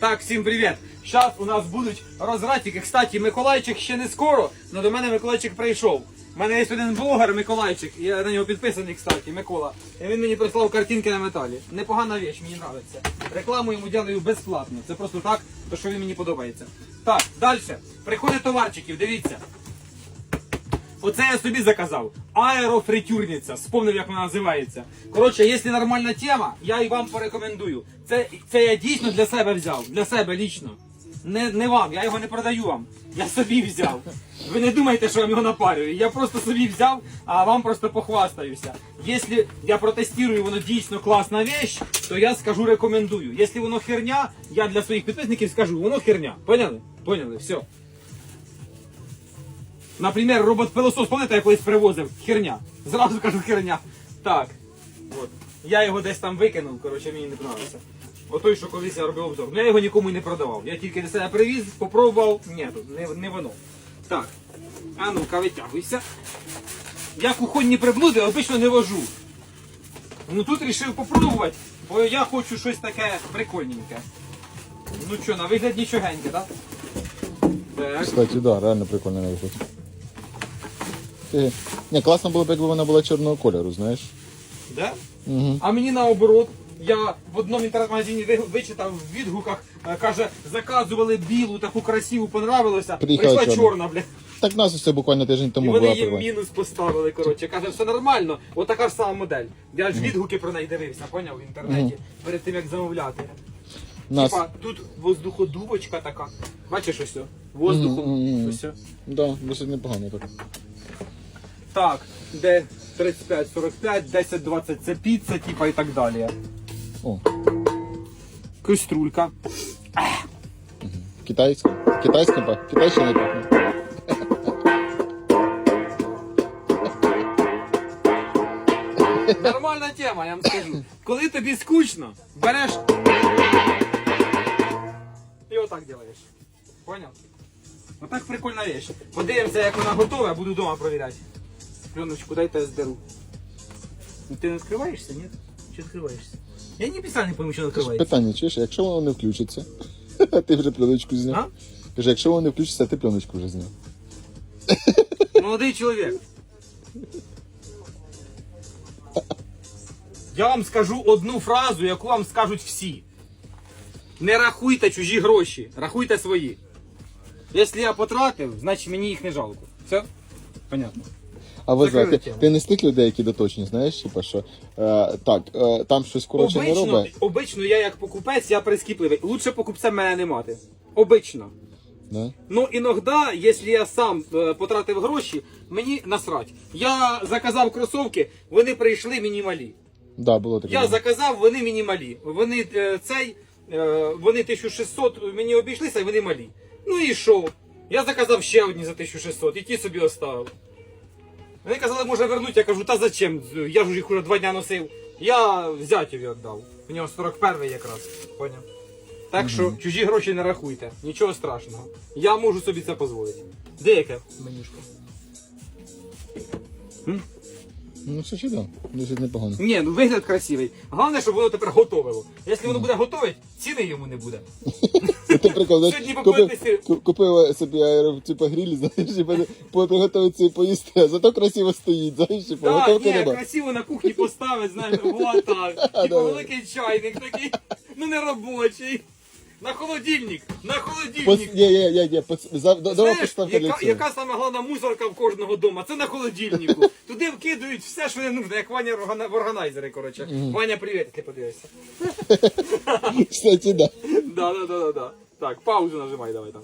Так, всім привіт! Зараз у нас будуть розратики. Кстати, Миколайчик ще не скоро, але до мене Миколайчик прийшов. У мене є один блогер Миколайчик, я на нього підписаний, кстати, Микола. І він мені прислав картинки на металі. Непогана віч, мені подобається. Рекламу йому дякую безплатно. Це просто так, то що він мені подобається. Так, далі. Приходить товарчиків, дивіться. Оце я собі заказав. Аерофритюрниця. Спомнив, як вона називається. Коротше, якщо нормальна тема, я і вам порекомендую. Це, це я дійсно для себе взяв. Для себе лічно. Не, не вам, я його не продаю вам. Я собі взяв. Ви не думайте, що я його напарюю. Я просто собі взяв, а вам просто похвастаюся. Якщо я протестую, воно дійсно класна вещь, то я скажу рекомендую. Якщо воно херня, я для своїх підписників скажу, воно херня. Поняли? Поняли, все. Наприклад, робот-пилосос, пам'ятаєте, я колись привозив? Херня. Зразу кажу херня. Так. От. Я його десь там викинув, коротше, мені не подобається. Отой, що колись я робив обзор. Ну, Я його нікому не продавав. Я тільки для себе привіз, попробував. Ні, не, не воно. Так. А ну-ка, витягуйся. Я кухонні приблуди обично не вожу. Ну тут вирішив попробувати, бо я хочу щось таке прикольненьке. Ну що, на вигляд нічогеньке, так? Так. Кстати, да, реально прикольно на виход. Ти... Не, класно було б, якби вона була чорного кольору, знаєш. Да? Угу. А мені наоборот. Я в одному інтернет-магазині ви- вичитав в відгуках, е, каже, заказували білу, таку красиву, понравилося. Приїхала Прийшла чорна. чорна, бля. Так нас ось буквально тиждень І тому вони їм права. мінус поставили, коротше. Каже, все нормально, отака ж сама модель. Я ж відгуки про неї дивився, поняв в інтернеті, перед тим як замовляти. Нас... Типа, тут воздуходувочка така. Бачиш ось? о? Воздухом. Мгм, мгм. Ось. о. Да, досить непогано так. Так, де 35-45, 10-20 це піца, типа і так далі. О, Каструлька. китайська. Китайська пах. Китайщина пахне. Нормальна тема, я вам скажу. Коли тобі скучно, береш і отак робиш. Поняв? Отак прикольна річ. Подивимося, як вона готова, я буду вдома провіряти. Пленочку дайте я здеру. Ну, Ти не відкриваєшся, ні? Чи відкриваєшся? Я не писав, не пойму, що не відкривається. Питання, чуєш, якщо воно не включиться, ти вже пленочку зняв. Каже, якщо воно не включиться, ти пленочку вже зняв. Молодий чоловік. Я вам скажу одну фразу, яку вам скажуть всі. Не рахуйте чужі гроші, рахуйте свої. Якщо я потратив, значить мені їх не жалко. Все? Понятно. А ви знаєте, тему. ти не з тих людей, які доточні, знаєш, типа що е, так, е, там щось коротше не Обично, робить. обично я як покупець, я прискіпливий. Лучше покупцем мене не мати. Обично. Да? Ну, іноді, якщо я сам е, потратив гроші, мені насрать. Я заказав кросовки, вони прийшли мені малі. Да, було таке. Я заказав, вони мені малі. Вони е, цей, е, вони 1600 мені обійшлися, і вони малі. Ну і що? Я заказав ще одні за 1600, і ті собі оставив. Вони казали, може вернути, я кажу, та зачем? Я ж їх уже два дня носив. Я зятєві віддав. У нього 41 якраз. Поняв? Так що чужі гроші не рахуйте, нічого страшного. Я можу собі це дозволити. Де яке менюшка? Ну, все ще да, досить непогано. Ні, ну вигляд красивий. Головне, щоб воно тепер готовило. Якщо воно буде готове, ціни йому не буде. Ти прикол, знаєш, купив, ку- купив собі аеро, типа гриль, знаєш, і буде приготувати і поїсти, а зато красиво стоїть, знаєш, типа, Так, готовки ні, нема. красиво на кухні поставить, знаєш, вот так. Типа великий чайник такий, ну не робочий. На холодильник, на Пос... холодильник. Ні, ні, ні, ні, пос... за... дома Знаєш, яка, цього. яка саме головна мусорка в кожного дома? Це на холодильнику. Туди вкидують все, що не нужно, як Ваня органа- в органайзери, коротше. Ваня, привіт, ти подивишся. Кстати, да. Да, да, да, да, да. Так, паузу нажимай, давай там.